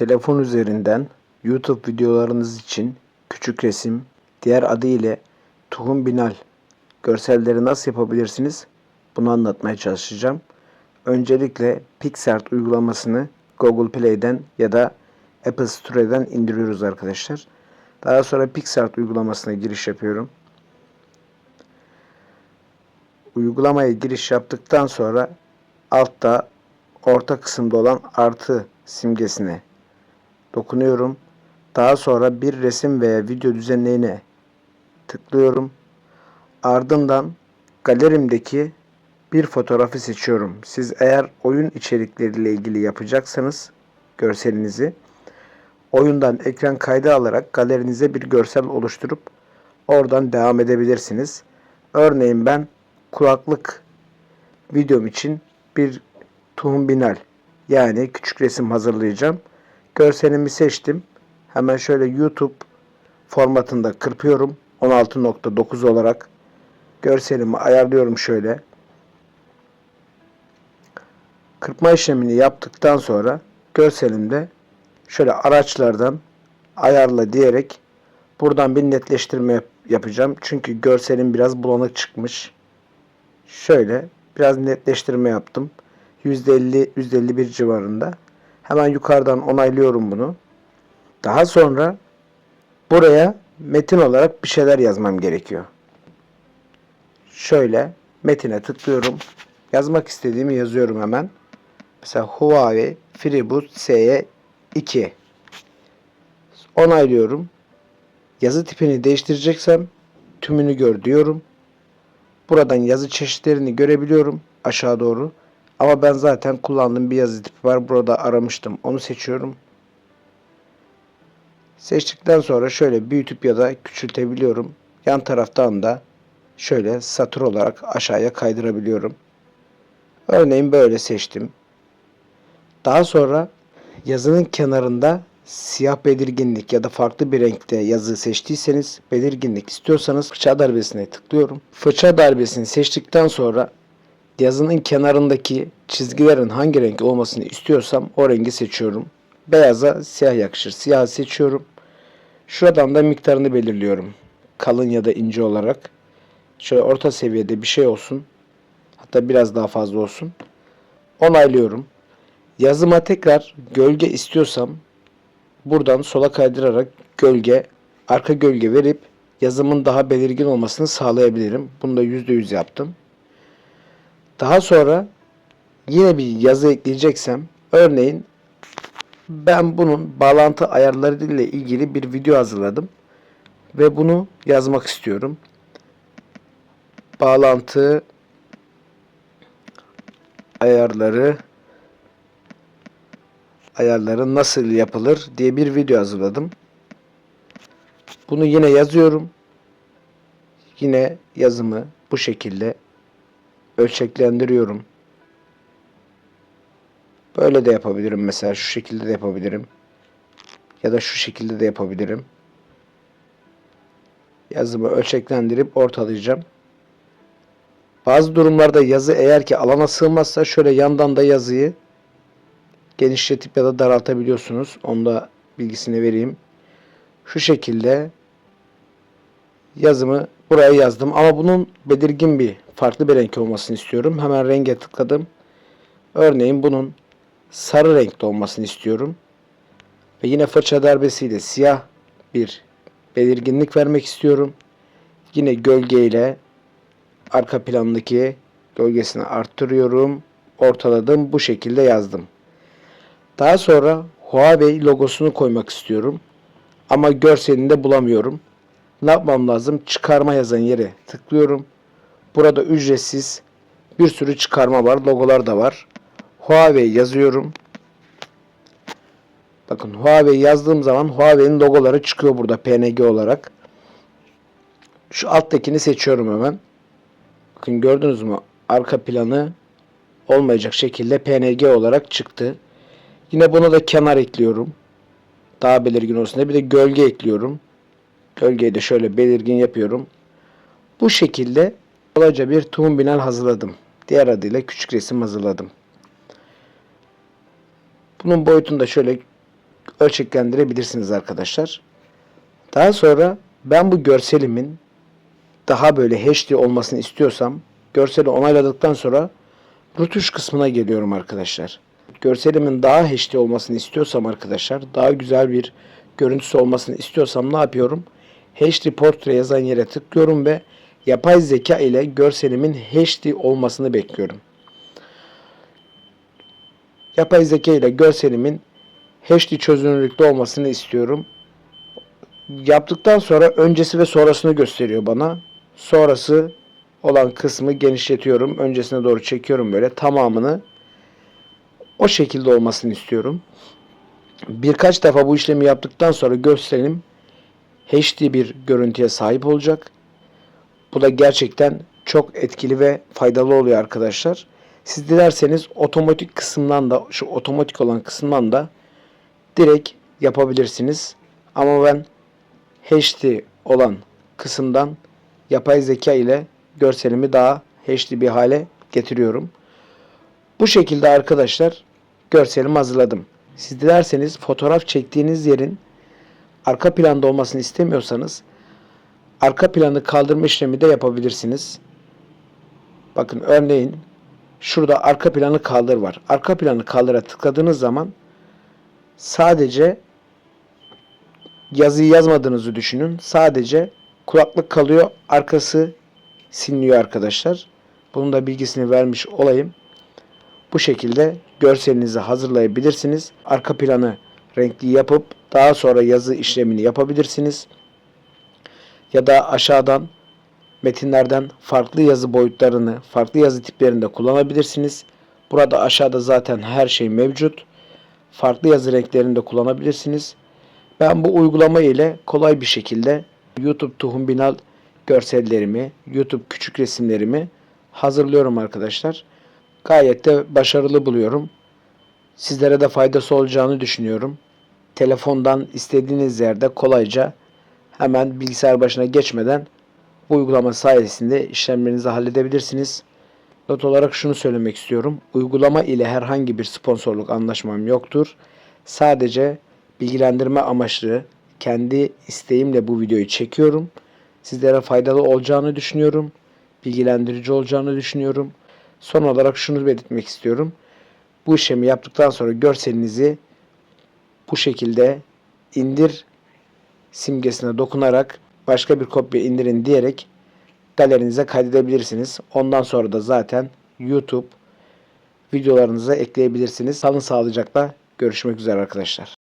telefon üzerinden YouTube videolarınız için küçük resim, diğer adı ile Tuhum Binal görselleri nasıl yapabilirsiniz? Bunu anlatmaya çalışacağım. Öncelikle PixArt uygulamasını Google Play'den ya da Apple Store'dan indiriyoruz arkadaşlar. Daha sonra PixArt uygulamasına giriş yapıyorum. Uygulamaya giriş yaptıktan sonra altta orta kısımda olan artı simgesine dokunuyorum. Daha sonra bir resim veya video düzenleyine tıklıyorum. Ardından galerimdeki bir fotoğrafı seçiyorum. Siz eğer oyun içerikleriyle ilgili yapacaksanız görselinizi oyundan ekran kaydı alarak galerinize bir görsel oluşturup oradan devam edebilirsiniz. Örneğin ben kulaklık videom için bir tuhum binal yani küçük resim hazırlayacağım. Görselimi seçtim. Hemen şöyle YouTube formatında kırpıyorum. 16.9 olarak görselimi ayarlıyorum şöyle. Kırpma işlemini yaptıktan sonra görselimde şöyle araçlardan ayarla diyerek buradan bir netleştirme yap- yapacağım. Çünkü görselim biraz bulanık çıkmış. Şöyle biraz netleştirme yaptım. %50 %51 civarında. Hemen yukarıdan onaylıyorum bunu. Daha sonra buraya metin olarak bir şeyler yazmam gerekiyor. Şöyle metine tıklıyorum. Yazmak istediğimi yazıyorum hemen. Mesela Huawei FreeBoot SE 2 onaylıyorum. Yazı tipini değiştireceksem tümünü gör diyorum. Buradan yazı çeşitlerini görebiliyorum aşağı doğru. Ama ben zaten kullandığım bir yazı tipi var. Burada aramıştım. Onu seçiyorum. Seçtikten sonra şöyle büyütüp ya da küçültebiliyorum. Yan taraftan da şöyle satır olarak aşağıya kaydırabiliyorum. Örneğin böyle seçtim. Daha sonra yazının kenarında siyah belirginlik ya da farklı bir renkte yazı seçtiyseniz belirginlik istiyorsanız fırça darbesine tıklıyorum. Fırça darbesini seçtikten sonra yazının kenarındaki çizgilerin hangi renk olmasını istiyorsam o rengi seçiyorum. Beyaza siyah yakışır. Siyah seçiyorum. Şuradan da miktarını belirliyorum. Kalın ya da ince olarak. Şöyle orta seviyede bir şey olsun. Hatta biraz daha fazla olsun. Onaylıyorum. Yazıma tekrar gölge istiyorsam buradan sola kaydırarak gölge, arka gölge verip yazımın daha belirgin olmasını sağlayabilirim. Bunu da %100 yaptım. Daha sonra yine bir yazı ekleyeceksem örneğin ben bunun bağlantı ayarları ile ilgili bir video hazırladım ve bunu yazmak istiyorum. Bağlantı ayarları ayarları nasıl yapılır diye bir video hazırladım. Bunu yine yazıyorum. Yine yazımı bu şekilde ölçeklendiriyorum. Böyle de yapabilirim mesela şu şekilde de yapabilirim. Ya da şu şekilde de yapabilirim. Yazımı ölçeklendirip ortalayacağım. Bazı durumlarda yazı eğer ki alana sığmazsa şöyle yandan da yazıyı genişletip ya da daraltabiliyorsunuz. Onu da bilgisini vereyim. Şu şekilde yazımı buraya yazdım ama bunun belirgin bir farklı bir renk olmasını istiyorum. Hemen renge tıkladım. Örneğin bunun sarı renkte olmasını istiyorum. Ve yine fırça darbesiyle siyah bir belirginlik vermek istiyorum. Yine gölge ile arka plandaki gölgesini arttırıyorum. Ortaladım. Bu şekilde yazdım. Daha sonra Huawei logosunu koymak istiyorum. Ama görselinde bulamıyorum. Ne yapmam lazım? Çıkarma yazan yere tıklıyorum. Burada ücretsiz bir sürü çıkarma var. Logolar da var. Huawei yazıyorum. Bakın Huawei yazdığım zaman Huawei'nin logoları çıkıyor burada PNG olarak. Şu alttakini seçiyorum hemen. Bakın gördünüz mü? Arka planı olmayacak şekilde PNG olarak çıktı. Yine buna da kenar ekliyorum. Daha belirgin olsun diye. Bir de gölge ekliyorum. Gölgeyi de şöyle belirgin yapıyorum. Bu şekilde kolayca bir tuhum binal hazırladım. Diğer adıyla küçük resim hazırladım. Bunun boyutunu da şöyle ölçeklendirebilirsiniz arkadaşlar. Daha sonra ben bu görselimin daha böyle HD olmasını istiyorsam görseli onayladıktan sonra rutuş kısmına geliyorum arkadaşlar. Görselimin daha HD olmasını istiyorsam arkadaşlar daha güzel bir görüntüsü olmasını istiyorsam ne yapıyorum? HD Portrait yazan yere tıklıyorum ve yapay zeka ile görselimin HD olmasını bekliyorum. Yapay zeka ile görselimin HD çözünürlükte olmasını istiyorum. Yaptıktan sonra öncesi ve sonrasını gösteriyor bana. Sonrası olan kısmı genişletiyorum. Öncesine doğru çekiyorum böyle tamamını o şekilde olmasını istiyorum. Birkaç defa bu işlemi yaptıktan sonra görselim HD bir görüntüye sahip olacak. Bu da gerçekten çok etkili ve faydalı oluyor arkadaşlar. Siz dilerseniz otomatik kısımdan da şu otomatik olan kısımdan da direkt yapabilirsiniz. Ama ben HD olan kısımdan yapay zeka ile görselimi daha HD bir hale getiriyorum. Bu şekilde arkadaşlar görselimi hazırladım. Siz dilerseniz fotoğraf çektiğiniz yerin arka planda olmasını istemiyorsanız arka planı kaldırma işlemi de yapabilirsiniz. Bakın örneğin şurada arka planı kaldır var. Arka planı kaldıra tıkladığınız zaman sadece yazıyı yazmadığınızı düşünün. Sadece kulaklık kalıyor. Arkası siliniyor arkadaşlar. Bunun da bilgisini vermiş olayım. Bu şekilde görselinizi hazırlayabilirsiniz. Arka planı renkli yapıp daha sonra yazı işlemini yapabilirsiniz. Ya da aşağıdan metinlerden farklı yazı boyutlarını, farklı yazı tiplerinde kullanabilirsiniz. Burada aşağıda zaten her şey mevcut. Farklı yazı renklerini de kullanabilirsiniz. Ben bu uygulama ile kolay bir şekilde YouTube Tuhum Binal görsellerimi, YouTube küçük resimlerimi hazırlıyorum arkadaşlar. Gayet de başarılı buluyorum. Sizlere de faydası olacağını düşünüyorum. Telefondan istediğiniz yerde kolayca hemen bilgisayar başına geçmeden bu uygulama sayesinde işlemlerinizi halledebilirsiniz. Not olarak şunu söylemek istiyorum. Uygulama ile herhangi bir sponsorluk anlaşmam yoktur. Sadece bilgilendirme amaçlı kendi isteğimle bu videoyu çekiyorum. Sizlere faydalı olacağını düşünüyorum. Bilgilendirici olacağını düşünüyorum. Son olarak şunu belirtmek istiyorum. Bu işlemi yaptıktan sonra görselinizi bu şekilde indir simgesine dokunarak başka bir kopya indirin diyerek galerinize kaydedebilirsiniz. Ondan sonra da zaten YouTube videolarınıza ekleyebilirsiniz. Kalın sağlıcakla görüşmek üzere arkadaşlar.